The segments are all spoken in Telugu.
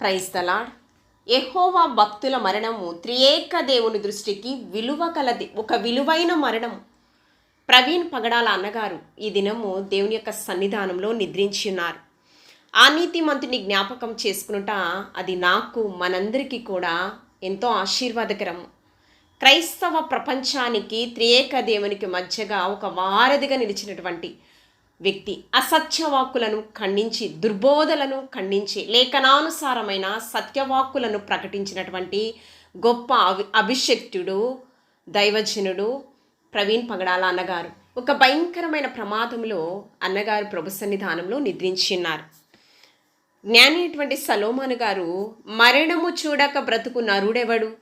క్రైస్తలాడ్ ఎహోవా భక్తుల మరణము త్రియేక దేవుని దృష్టికి విలువ కలది ఒక విలువైన మరణము. ప్రవీణ్ పగడాల అన్నగారు ఈ దినము దేవుని యొక్క సన్నిధానంలో నిద్రించి ఉన్నారు. ఆ నీతిమంతుని జ్ఞాపకం చేసుకునుట అది నాకు మనందరికీ కూడా ఎంతో ఆశీర్వాదకరము. క్రైస్తవ ప్రపంచానికి త్రియేక దేవునికి మధ్యగా ఒక వారధిగా నిలిచినటువంటి వ్యక్తి అసత్యవాక్కులను ఖండించి దుర్బోధలను ఖండించి లేఖనానుసారమైన సత్యవాక్కులను ప్రకటించినటువంటి గొప్ప అవి అభిషక్తుడు దైవజనుడు ప్రవీణ్ పగడాల అన్నగారు. ఒక భయంకరమైన ప్రమాదంలో అన్నగారు ప్రభు సన్నిధానంలో నిద్రించి ఉన్నారు జ్ఞాని అయినటువంటి సలోమాను గారు మరణము చూడక బ్రతుకు నరుడెవడు?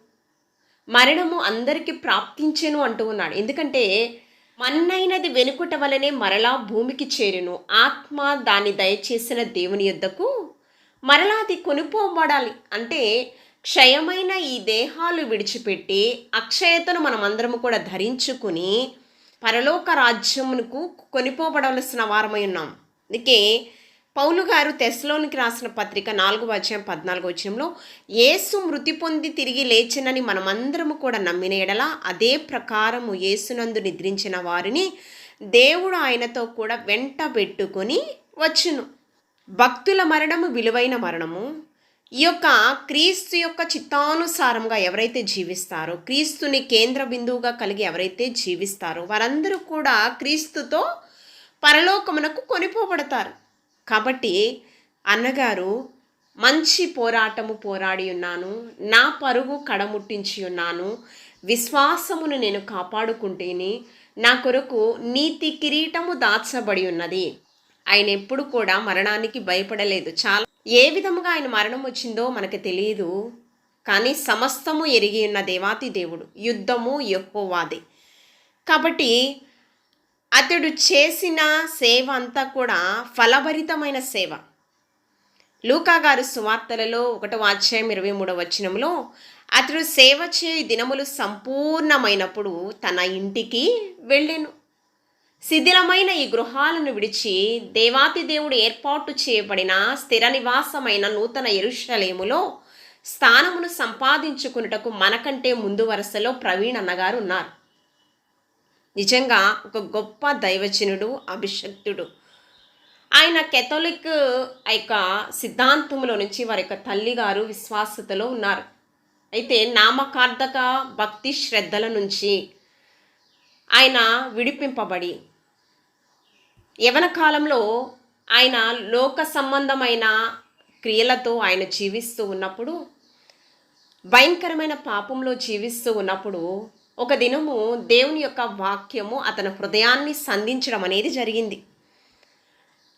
మరణము అందరికీ ప్రాప్తించెను అంటూ ఉన్నాడు. ఎందుకంటే మన్నైనది వెనుకుట వలనే మరలా భూమికి చేరును. ఆత్మ దాన్ని దయచేసిన దేవుని యొద్దకు మరలా అది కొనుక్కోబడాలి అంటే క్షయమైన ఈ దేహాలు విడిచిపెట్టి అక్షయతను మనమందరము కూడా ధరించుకుని పరలోక రాజ్యమునకు కొనిపోబడవలసిన వారమై ఉన్నాం. అందుకే పౌలు గారు తెస్లోనికి రాసిన పత్రిక నాలుగు అధ్యాయం పద్నాలుగు వచ్చంలో యేసు మృతి పొంది తిరిగి లేచినని మనమందరము కూడా నమ్మిన ఎడల అదే ప్రకారము యేసునందు నిద్రించిన వారిని దేవుడు ఆయనతో కూడా వెంట పెట్టుకొని వచ్చును. భక్తుల మరణము విలువైన మరణము. ఈ యొక్క క్రీస్తు యొక్క చిత్తానుసారంగా ఎవరైతే జీవిస్తారో క్రీస్తుని కేంద్ర బిందువుగా కలిగి ఎవరైతే జీవిస్తారో వారందరూ కూడా క్రీస్తుతో పరలోకమునకు కొనిపోబడతారు. కాబట్టి అన్నగారు మంచి పోరాటము పోరాడి ఉన్నాను నా పరుగు కడముట్టించి ఉన్నాను విశ్వాసమును నేను కాపాడుకుంటేనే నా కొరకు నీతి కిరీటము దాచబడి ఉన్నది. ఆయన ఎప్పుడు కూడా మరణానికి భయపడలేదు. చాలా ఏ విధముగా ఆయన మరణం వచ్చిందో మనకు తెలియదు కానీ సమస్తము ఎరిగి ఉన్న దేవాతి దేవుడు యుద్ధము యెహోవాది. కాబట్టి అతడు చేసిన సేవ అంతా కూడా ఫలభరితమైన సేవ. లూకాగారు సువార్తలలో ఒకటో అధ్యాయం ఇరవై మూడవ వచనంలో అతడు సేవ చే దినములు సంపూర్ణమైనప్పుడు తన ఇంటికి వెళ్ళాను. శిథిలమైన ఈ గృహాలను విడిచి దేవాతి దేవుడు ఏర్పాటు చేయబడిన స్థిర నివాసమైన నూతన ఎరుషలేములో స్థానమును సంపాదించుకున్నటకు మనకంటే ముందు వరుసలో ప్రవీణ్ అన్నగారు ఉన్నారు. నిజంగా ఒక గొప్ప దైవజనుడు అభిషక్తుడు. ఆయన కెథోలిక్ ఆ యొక్క సిద్ధాంతంలో నుంచి వారి యొక్క తల్లిగారు విశ్వాసతలో ఉన్నారు. అయితే నామకార్థక భక్తి శ్రద్ధల నుంచి ఆయన విడిపింపబడి యవన కాలంలో ఆయన లోక సంబంధమైన క్రియలతో ఆయన జీవిస్తూ ఉన్నప్పుడు భయంకరమైన పాపంలో జీవిస్తూ ఉన్నప్పుడు ఒక దినము దేవుని యొక్క వాక్యము అతని హృదయాన్ని సంధించడం అనేది జరిగింది.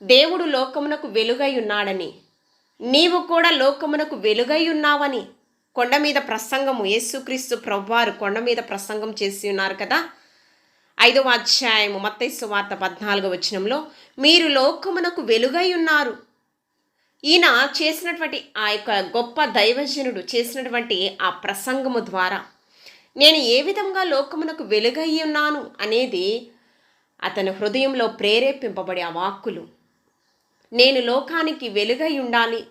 దేవుడు లోకమునకు వెలుగై ఉన్నాడని నీవు కూడా లోకమునకు వెలుగై ఉన్నావని కొండ మీద ప్రసంగము యేసుక్రీస్తు ప్రభువారు కొండ మీద ప్రసంగం చేసి ఉన్నారు కదా. ఐదవ అధ్యాయము మత్తైసు వార్త పద్నాలుగో వచనంలో మీరు లోకమునకు వెలుగై ఉన్నారు. ఈయన చేసినటువంటి ఆ యొక్క గొప్ప దైవజనుడు చేసినటువంటి ఆ ప్రసంగము ద్వారా నేను ఏ విధంగా లోకమునకు వెలుగై ఉన్నాను అనేది అతని హృదయంలో ప్రేరేపింపబడే ఆ వాక్కులు. నేను లోకానికి వెలుగై ఉండాలి.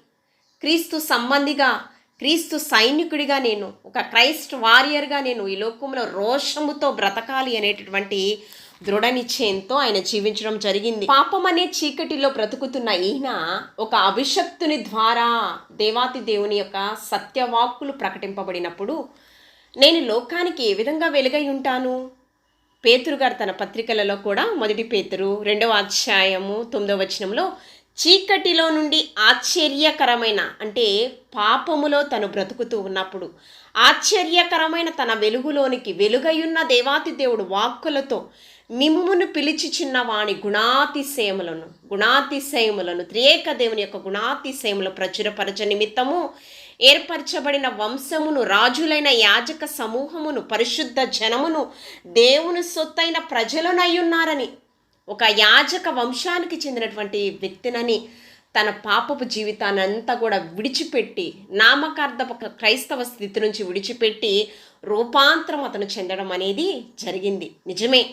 క్రీస్తు సంబంధిగా క్రీస్తు సైనికుడిగా నేను ఒక క్రైస్ట్ వారియర్గా నేను ఈ లోకంలో రోషముతో బ్రతకాలి అనేటటువంటి దృఢ నిశ్చయంతో ఆయన జీవించడం జరిగింది. పాపం అనే చీకటిలో బ్రతుకుతున్న ఈయన ఒక అభిషక్తుని ద్వారా దేవాతి దేవుని యొక్క సత్యవాక్కులు ప్రకటింపబడినప్పుడు నేను లోకానికి ఏ విధంగా వెలుగై ఉంటాను? పేతురు గారు తన పత్రికలలో కూడా మొదటి పేతురు రెండవ అధ్యాయము తొమ్మిదవ వచనంలో చీకటిలో నుండి ఆశ్చర్యకరమైన అంటే పాపములో తను బ్రతుకుతూ ఉన్నప్పుడు ఆశ్చర్యకరమైన తన వెలుగులోనికి వెలుగయున్న దేవాతి దేవుడు వాక్కులతో మిమ్మును పిలిచిచున్న వాణి గుణాతిశయములను గుణాతిశయములను త్రియేక దేవుని యొక్క గుణాతిశయములు ప్రచురపరచ నిమిత్తము ఏర్పరచబడిన వంశమును రాజులైన యాజక సమూహమును పరిశుద్ధ జనమును దేవుని సొత్తైన ప్రజలనయ్యున్నారని ఒక యాజక వంశానికి చెందినటువంటి వ్యక్తినని తన పాపపు జీవితాన్ని అంతా కూడా విడిచిపెట్టి నామకార్థ క్రైస్తవ స్థితి నుంచి విడిచిపెట్టి రూపాంతరం అతను చెందడం అనేది జరిగింది. నిజమే.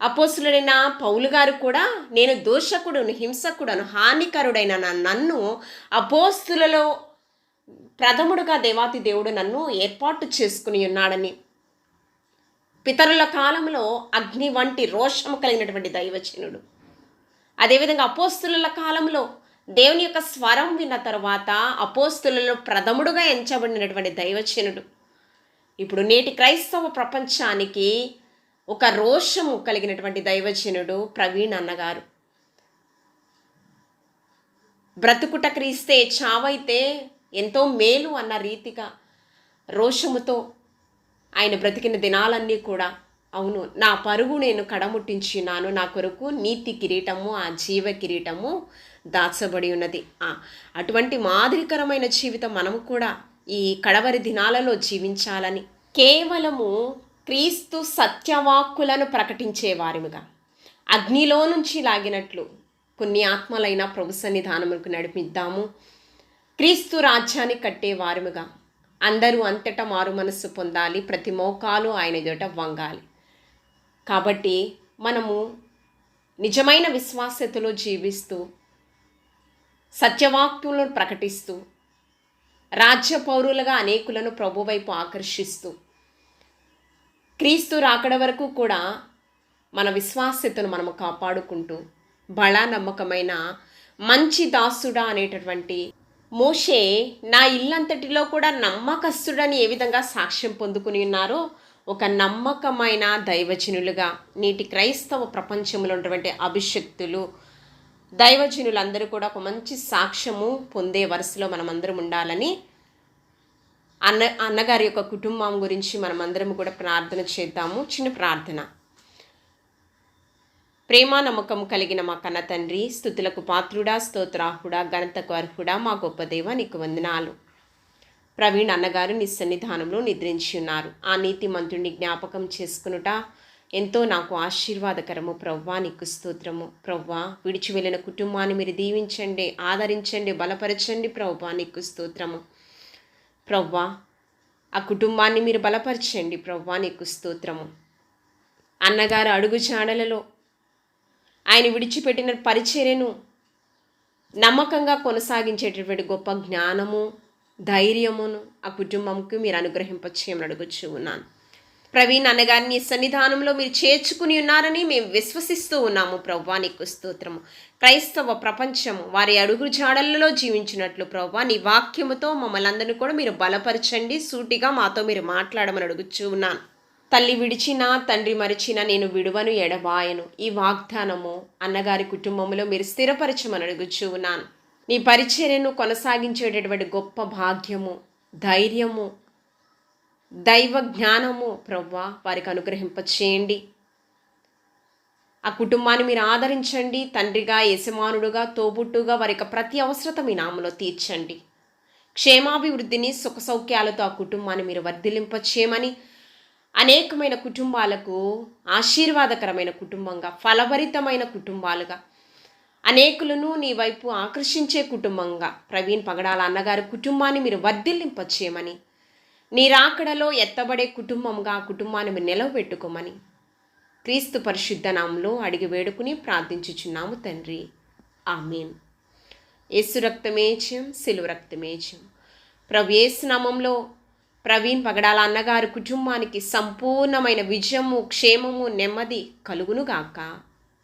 అపోసులుడైన పౌలు గారు కూడా నేను దోషకుడును హింసకుడను హానికరుడైన నన్ను అపోస్తులలో ప్రథముడుగా దేవాతి దేవుడు నన్ను ఏర్పాటు చేసుకుని ఉన్నాడని. పితరుల కాలంలో అగ్ని వంటి రోషము కలిగినటువంటి దైవచనుడు అదేవిధంగా అపోస్తుల కాలంలో దేవుని యొక్క స్వరం విన్న తర్వాత అపోస్తులలో ప్రథముడుగా ఎంచబడినటువంటి దైవచనుడు ఇప్పుడు నేటి క్రైస్తవ ప్రపంచానికి ఒక రోషము కలిగినటువంటి దైవజనుడు ప్రవీణ్ అన్నగారు. బ్రతుకుట క్రీస్తే చావైతే ఎంతో మేలు అన్న రీతిగా రోషముతో ఆయన బ్రతికిన దినాలన్నీ కూడా అవును నా పరుగు నేను కడముట్టించినాను నా కొరకు నీతి కిరీటము ఆ జీవ కిరీటము దాచబడి ఉన్నది. అటువంటి మాదిరికరమైన జీవితం మనము కూడా ఈ కడవరి దినాలలో జీవించాలని. కేవలము క్రీస్తు సత్యవాక్కులను ప్రకటించేవారముగా అగ్నిలో నుంచి లాగినట్లు కొన్ని ఆత్మలైన ప్రభు సన్నిధానములకు నడిపిద్దాము. క్రీస్తు రాజ్యాన్ని కట్టే వారముగా అందరూ అంతటా మారు మనస్సు పొందాలి ప్రతి మోకాలు ఆయన ఎదుట వంగాలి. కాబట్టి మనము నిజమైన విశ్వాసతలో జీవిస్తూ సత్యవాక్యములను ప్రకటిస్తూ రాజ్య పౌరులుగా అనేకులను ప్రభువైపు ఆకర్షిస్తూ క్రీస్తు రాకడ వరకు కూడా మన విశ్వాస్యతను మనము కాపాడుకుంటూ బళ నమ్మకమైన మంచి దాసుడా అనేటటువంటి మోషే నా ఇల్లంతటిలో కూడా నమ్మకస్తుడని ఏ విధంగా సాక్ష్యం పొందుకుని ఉన్నారో ఒక నమ్మకమైన దైవజనులుగా నీటి క్రైస్తవ ప్రపంచంలో ఉన్నటువంటి అభిషక్తులు దైవజనులందరూ కూడా ఒక మంచి సాక్ష్యము పొందే వరుసలో మనమందరం ఉండాలని అన్న అన్నగారి యొక్క కుటుంబం గురించి మనమందరం కూడా ప్రార్థన చేద్దాము. చిన్న ప్రార్థన. ప్రేమ నమ్మకం కలిగిన మా కన్న తండ్రి స్థుతులకు పాత్రుడా స్తోత్రాహుడా ఘనతకు అర్హుడా మా గొప్ప దేవ నీకు వందనాలు. ప్రవీణ్ అన్నగారు నీ సన్నిధానంలో నిద్రించి ఉన్నారు. ఆ నీతి మంత్రుడిని జ్ఞాపకం చేసుకునుట ఎంతో నాకు ఆశీర్వాదకరము. ప్రవ్వా నీకు స్తోత్రము. ప్రవ్వా విడిచి వెళ్ళిన కుటుంబాన్ని మీరు దీవించండి ఆదరించండి బలపరచండి. ప్రవ్వా నీకు స్తోత్రము. ప్రవ్వా ఆ కుటుంబాన్ని మీరు బలపరచండి ప్రవ్వా నీకు స్తోత్రము. అన్నగారు అడుగు చాడలలో ఆయన విడిచిపెట్టిన పరిచర్యను నమ్మకంగా కొనసాగించేటటువంటి గొప్ప జ్ఞానము ధైర్యమును ఆ కుటుంబంకి మీరు అనుగ్రహింపచేయమని అడుగుచూ ఉన్నాను. ప్రవీణ్ అన్నగారిని సన్నిధానంలో మీరు చేర్చుకుని ఉన్నారని మేము విశ్వసిస్తూ ఉన్నాము. ప్రవ్వా నీకు స్తోత్రము. క్రైస్తవ ప్రపంచము వారి అడుగు జాడలలో జీవించినట్లు ప్రవ్వా నీ వాక్యముతో మమ్మల్ని అందరినీ కూడా మీరు బలపరచండి. సూటిగా మాతో మీరు మాట్లాడమని అడుగుచూ ఉన్నాను. తల్లి విడిచినా తండ్రి మరిచినా నేను విడువను ఎడబాయను. ఈ వాగ్దానము అన్నగారి కుటుంబంలో మీరు స్థిరపరచమని అడుగుచూ ఉన్నాను. నీ పరిచర్యను కొనసాగించేటటువంటి గొప్ప భాగ్యము ధైర్యము దైవ జ్ఞానము ప్రవ్వా వారికి అనుగ్రహింపచేయండి. ఆ కుటుంబాన్ని మీరు ఆదరించండి. తండ్రిగా యజమానుడుగా తోబుట్టుగా వారి యొక్క ప్రతి అవసరత మీ నామలో తీర్చండి. క్షేమాభివృద్ధిని సుఖ సౌఖ్యాలతో ఆ కుటుంబాన్ని మీరు వర్ధిలింపచేయమని అనేకమైన కుటుంబాలకు ఆశీర్వాదకరమైన కుటుంబంగా ఫలభరితమైన కుటుంబాలుగా అనేకులను నీ వైపు ఆకర్షించే కుటుంబంగా ప్రవీణ్ పగడాల అన్నగారి కుటుంబాన్ని మీరు వర్ధిల్లింపచేయమని నీ రాకడలో ఎత్తబడే కుటుంబంగా కుటుంబాన్ని నిలవబెట్టుకోమని క్రీస్తు పరిశుద్ధ నామంలో అడిగి వేడుకుని ప్రార్థించుచున్నాము తండ్రి. ఆమెన్. యేసు రక్తమేజ్యం సిలువ రక్తమేజ్యం ప్రభు నామంలో ప్రవీణ్ పగడాల అన్నగారి కుటుంబానికి సంపూర్ణమైన విజయము క్షేమము నెమ్మది కలుగునుగాక.